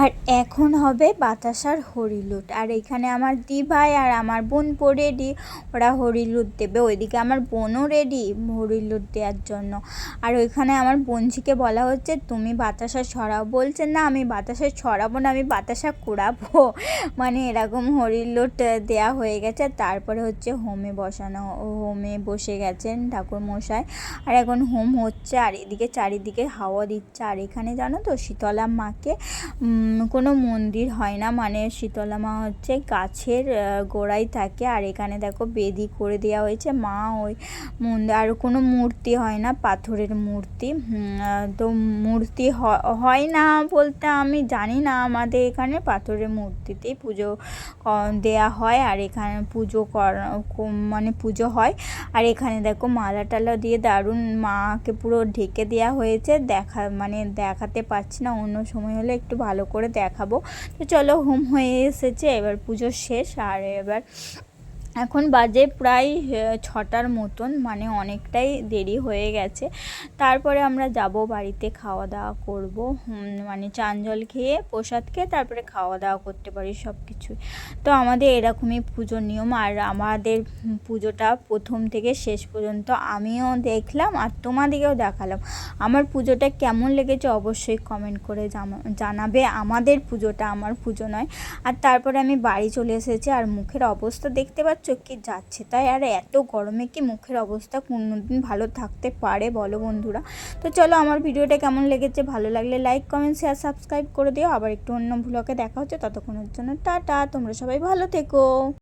আর এখন হবে বাতাসার হরিলুট। আর এখানে আমার দি ভাই আর আমার বোন রেডি ওরা হরিলুট দেবে। ওইদিকে আমার বোনও রেডি হরিলুট দেওয়ার জন্য। আর ওইখানে আমার বোনঝিকে বলা হচ্ছে, তুমি বাতাসা ছড়াও। বলছে, না, আমি বাতাসা ছড়াবো না, আমি বাতাসা কুড়াবো। মানে এরকম হরিলুট দেয়া হয়ে গেছে। তারপরে হচ্ছে হোমে বসানো, হোমে বসে গেছেন ঠাকুর মশাই। আর এখন হোম হচ্ছে, আর এদিকে চারিদিকে হাওয়া দিচ্ছে। আর এখানে জানো তো, শীতলা মাকে কোনো মন্দির হয় না। মানে শীতলা মা হচ্ছে গাছের গোড়ায় থাকে। আর এখানে দেখো বেদি করে দেওয়া হয়েছে। মা ওই মন্দির আর কোনো মূর্তি হয় না, পাথরের মূর্তি। তো মূর্তি হয় না বলতে আমি জানি না। আমাদের এখানে পাথরের মূর্তিতেই পুজো দেয়া হয়। আর এখানে পুজো করা মানে পুজো হয়। আর এখানে দেখো মালা টালা দিয়ে দারুণ মাকে পুরো ঢেকে দেওয়া হয়েছে। দেখা মানে দেখাতে পারছি না। অন্য সময় হলে একটু ভালো করে দেখাবো। তো চলো হোম হয়ে এসেছে এবার পুজো শেষ আর এবার এখন বাজে প্রায় ছটার মতন মানে অনেকটাই দেরি হয়ে গেছে। তারপরে আমরা যাব বাড়িতে খাওয়া দাওয়া করব। মানে চান জল খেয়ে প্রসাদ খেয়ে তারপরে খাওয়া দাওয়া করতে পারি সব কিছুই তো আমাদের এরকমই পুজোর নিয়ম, আর আমাদের পুজোটা প্রথম থেকে শেষ পর্যন্ত আমিও দেখলাম আর তোমাদেরকেও দেখালাম। আমার পুজোটা কেমন লেগেছে অবশ্যই কমেন্ট করে জানাবে। আমাদের পুজোটা আমার পুজো নয়। আর তারপরে আমি বাড়ি চলে এসেছি, আর মুখের অবস্থা দেখতে পাচ্ছ কি যাচ্ছে। তাই আর এত গরমে কি মুখের অবস্থা কোনোদিন ভালো থাকতে পারে বলো বন্ধুরা? তো চলো আমার ভিডিওটা কেমন লেগেছে, ভালো লাগলে লাইক কমেন্ট শেয়ার সাবস্ক্রাইব করে দিও। আবার একটু অন্য ভ্লগে দেখা হচ্ছে, ততক্ষণের জন্য টাটা, তোমরা সবাই ভালো থেকো।